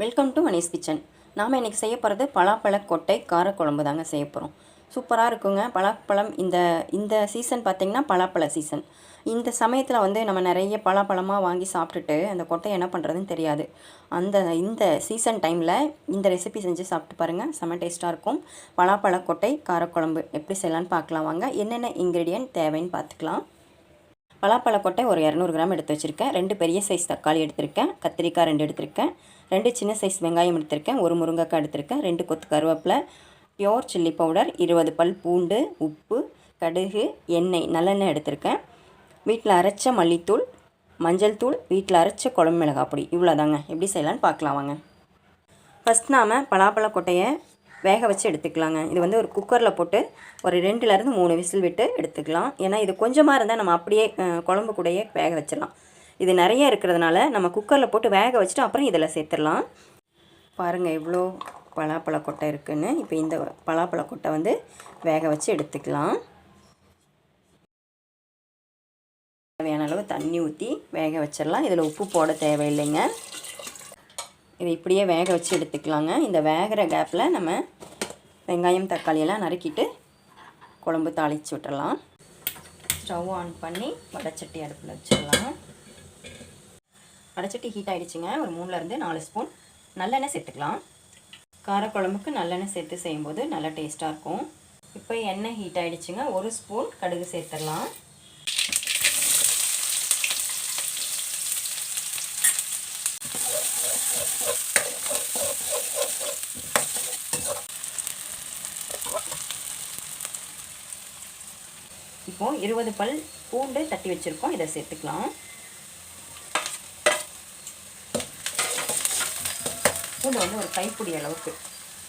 Welcome to Mani's kitchen நாம் இன்றைக்கி செய்ய போகிறது பலாப்பழ கொட்டை காரக்குழம்பு தாங்க செய்ய போகிறோம் சூப்பராக இருக்குங்க. பலாப்பழம் இந்த இந்த சீசன் பார்த்திங்கன்னா பலாப்பழ சீசன் இந்த சமயத்தில் வந்து நம்ம நிறைய பலாப்பழமாக வாங்கி சாப்பிட்டுட்டு அந்த கொட்டை என்ன பண்ணுறதுன்னு தெரியாது. அந்த இந்த சீசன் டைமில் இந்த ரெசிபி செஞ்சு சாப்பிட்டு பாருங்கள் செம்ம டேஸ்ட்டாக இருக்கும். பலாப்பழ கொட்டை காரக்குழம்பு எப்படி செய்யலான்னு பார்க்கலாம் வாங்க. என்னென்ன இன்க்ரீடியன்ட் தேவைன்னு பார்த்துக்கலாம் பலாப்பழ கொட்டை ஒரு இரநூறு கிராம் எடுத்து வச்சுருக்கேன். ரெண்டு பெரிய சைஸ் தக்காளி எடுத்திருக்கேன். கத்திரிக்காய் ரெண்டு எடுத்திருக்கேன். ரெண்டு சின்ன சைஸ் வெங்காயம் எடுத்திருக்கேன். ஒரு முருங்கைக்காய் எடுத்திருக்கேன். ரெண்டு கொத்து கருவேப்பிலை பியோர் சில்லி பவுடர் இருபது பல் பூண்டு உப்பு கடுகு எண்ணெய் நல்லெண்ணெய் எடுத்திருக்கேன். வீட்டில் அரைச்ச மல்லித்தூள் மஞ்சள் தூள் வீட்டில் அரைச்ச குழம்பு மிளகாய் பொடி. இவ்வளோதாங்க எப்படி செய்யலான்னு பார்க்கலாம் வாங்க. ஃபஸ்ட் நாம் பலாப்பழ கொட்டையை வேக வச்சு எடுத்துக்கலாங்க. இது வந்து ஒரு குக்கரில் போட்டு ஒரு ரெண்டுலேருந்து மூணு விசில் விட்டு எடுத்துக்கலாம். ஏன்னா இது கொஞ்சமாக இருந்தால் நம்ம அப்படியே குழம்பு கூடயே வேக வச்சிடலாம். இது நிறைய இருக்கிறதுனால நம்ம குக்கரில் போட்டு வேக வச்சுட்டு அப்புறம் இதில் சேர்த்துடலாம். பாருங்கள் எவ்வளோ பலாப்பழ கொட்டை இருக்குதுன்னு இப்போ இந்த பலாப்பழ கொட்டை வந்து வேக வச்சு எடுத்துக்கலாம். தேவையான அளவு தண்ணி ஊற்றி வேக வச்சிடலாம். இதில் உப்பு போட தேவையில்லைங்க. இதை இப்படியே வேக வச்சு எடுத்துக்கலாங்க. இந்த வேகிற கேப்பில் நம்ம வெங்காயம் தக்காளியெல்லாம் நறுக்கிட்டு குழம்பு தாளித்து விட்டுடலாம் ஸ்டவ் ஆன் பண்ணி வடச்சட்டி அடுப்பில் வச்சிடலாம். வடச்சட்டி ஹீட் ஆகிடுச்சிங்க ஒரு மூணுலேருந்து நாலு ஸ்பூன் நல்லெண்ணெய் சேர்த்துக்கலாம். காரக்குழம்புக்கு நல்லெண்ணெய் சேர்த்து செய்யும்போது நல்லா டேஸ்ட்டாக இருக்கும். இப்போ எண்ணெய் ஹீட் ஆகிடுச்சிங்க ஒரு ஸ்பூன் கடுகு சேர்த்துடலாம். இப்போ இருபது பல் பூண்டு தட்டி வச்சுருக்கோம். இதை சேர்த்துக்கலாம். பூண்டு வந்து ஒரு கைப்பிடி அளவுக்கு.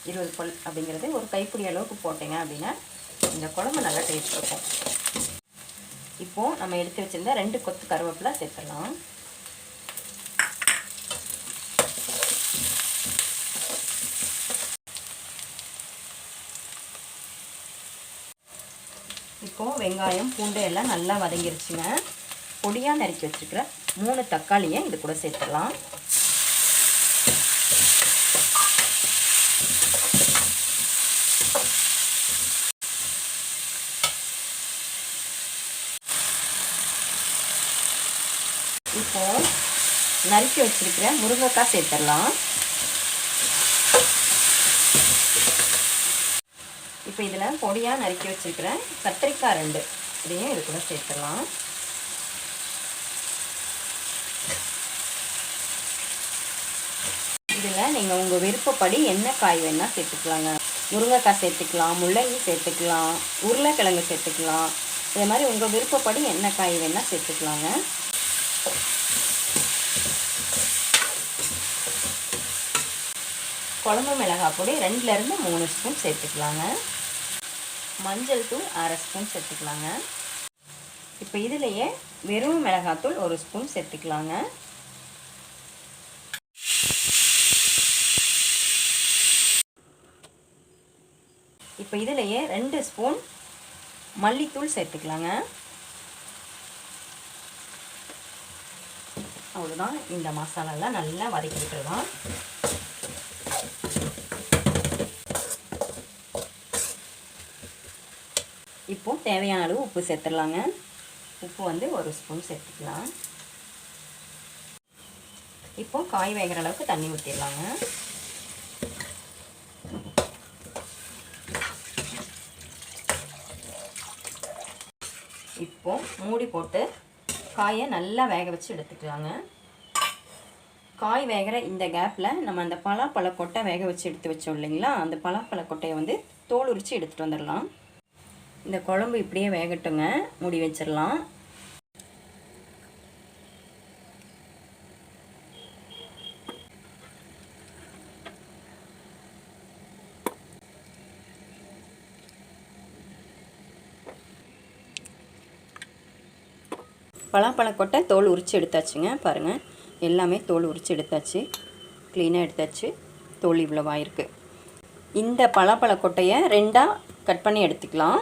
இருபது பல் அப்படிங்கிறது ஒரு கைப்பிடி அளவுக்கு போட்டீங்க அப்படின்னா இந்த குழம்பு நல்லா டேஸ்ட் இருக்கும். இப்போது நம்ம எடுத்து வச்சுருந்தா ரெண்டு கொத்து கருவேப்பிலை சேர்த்துடலாம். இப்போது வெங்காயம் பூண்டு எல்லாம் நல்லா வதங்கிருச்சுங்க. பொடியாக நறுக்கி வச்சுருக்கிற மூணு தக்காளியை இது கூட சேர்த்துடலாம். இப்போ நறுக்கி வச்சிருக்கிற முருங்கைக்காய் சேர்த்துடலாம். இப்போ இதில் பொடியாக நறுக்கி வச்சுருக்கிறேன் கத்திரிக்காய் ரெண்டு இதையும் இது கூட சேர்த்துடலாம். இதில் நீங்கள் உங்கள் விருப்பப்படி என்ன காய் வேணால் சேர்த்துக்கலாங்க. முருங்கைக்காய் சேர்த்துக்கலாம் முள்ளங்கி சேர்த்துக்கலாம் உருளைக்கிழங்கு சேர்த்துக்கலாம். இதே மாதிரி உங்கள் விருப்பப்படி என்ன காய் வேணால் சேர்த்துக்கலாங்க. குழம்பு மிளகாய் பொடி ரெண்டுலேருந்து மூணு ஸ்பூன் சேர்த்துக்கலாங்க. மஞ்சள் தூள் அரை ஸ்பூன் சேர்த்துக்கலாங்க. இப்போ இதுலேயே வெறும் மிளகாத்தூள் ஒரு ஸ்பூன் சேர்த்துக்கலாங்க. இப்போ இதுலேயே ரெண்டு ஸ்பூன் மல்லித்தூள் சேர்த்துக்கலாங்க. அவ்வளோதான் இந்த மசாலாலாம் நல்லா வதக்கி விட்டுறலாம் இப்போது தேவையான அளவு உப்பு சேர்த்துடலாங்க. உப்பு வந்து ஒரு ஸ்பூன் சேர்த்துக்கலாம். இப்போ காய் வேகிற அளவுக்கு தண்ணி ஊற்றிடலாங்க இப்போ மூடி போட்டு காயை நல்லா வேக வச்சு எடுத்துக்கலாங்க. காய் வேகிற இந்த கேப்பில் நம்ம அந்த பலாப்பழ கொட்டை வேக வச்சு எடுத்து வச்சோம் இல்லைங்களா? அந்த பலாப்பழ கொட்டையை வந்து தோல் உரித்து எடுத்துகிட்டு வந்துடலாம். இந்த குழம்பு இப்படியே வேகட்டுங்க. மூடி வச்சிடலாம். பலாப்பழக்கொட்டை தோல் உரித்து எடுத்தாச்சுங்க பாருங்கள் எல்லாமே தோல் உரித்து எடுத்தாச்சு. க்ளீனாக எடுத்தாச்சு. தோல் இவ்வளோவாக இருக்குது இந்த பலாப்பழக்கொட்டையை ரெண்டாக கட் பண்ணி எடுத்துக்கலாம்.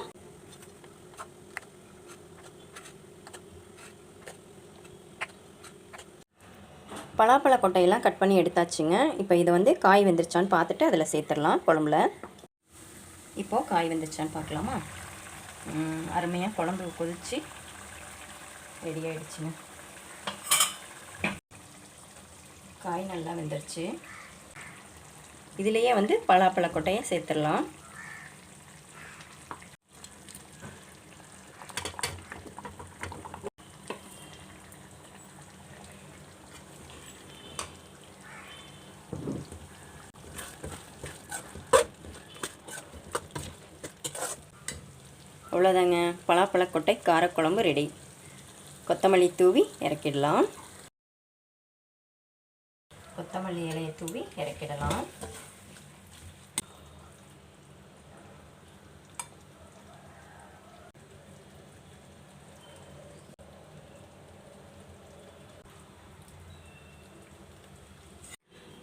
பலாப்பழ கொட்டையெல்லாம் கட் பண்ணி எடுத்தாச்சுங்க. இப்போ இதை வந்து காய் வெந்துருச்சான்னு பார்த்துட்டு அதில் சேர்த்துடலாம் குழம்புல. இப்போது காய் வெந்துருச்சான்னு பார்க்கலாமா? அருமையாக குழம்பு கொதிச்சு ரெடி ஆகிடுச்சுங்க காய் நல்லா வெந்துருச்சு. இதுலேயே வந்து பலாப்பழ கொட்டையை சேர்த்துடலாம். அவ்வளோதாங்க பலாப்பழக்கொட்டை காரக்குழம்பு ரெடி கொத்தமல்லி தூவி இறக்கிடலாம். கொத்தமல்லி இலையை தூவி இறக்கிடலாம்.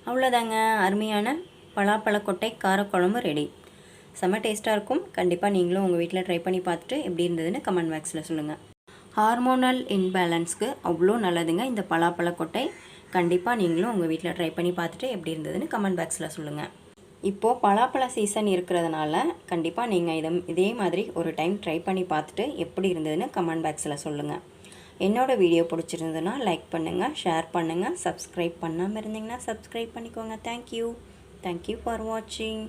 அவ்வளோதாங்க அருமையான பலாப்பழக்கொட்டை காரக்குழம்பு ரெடி செம்ம டேஸ்ட்டாக இருக்கும். கண்டிப்பாக நீங்களும் உங்கள் வீட்டில் ட்ரை பண்ணி பார்த்துட்டு எப்படி இருந்ததுன்னு கமெண்ட் பாக்ஸில் சொல்லுங்கள் ஹார்மோனல் இன்பேலன்ஸ்க்கு அவ்வளோ நல்லதுங்க. இந்த பலாப்பழக்கொட்டை கண்டிப்பாக நீங்களும் உங்கள் வீட்டில் ட்ரை பண்ணி பார்த்துட்டு எப்படி இருந்ததுன்னு கமெண்ட் பாக்ஸில் சொல்லுங்கள் இப்போது பலாப்பழ சீசன் இருக்கிறதுனால கண்டிப்பாக நீங்கள் இதை இதே மாதிரி ஒரு டைம் ட்ரை பண்ணி பார்த்துட்டு எப்படி இருந்ததுன்னு கமெண்ட் பாக்ஸில் சொல்லுங்கள் என்னோடய வீடியோ பிடிச்சிருந்ததுன்னா லைக் பண்ணுங்கள் ஷேர் பண்ணுங்கள் சப்ஸ்கிரைப் பண்ணாமல் இருந்தீங்கன்னா சப்ஸ்கிரைப் பண்ணிக்கோங்க. தேங்க்யூ தேங்க்யூ ஃபார் வாட்சிங்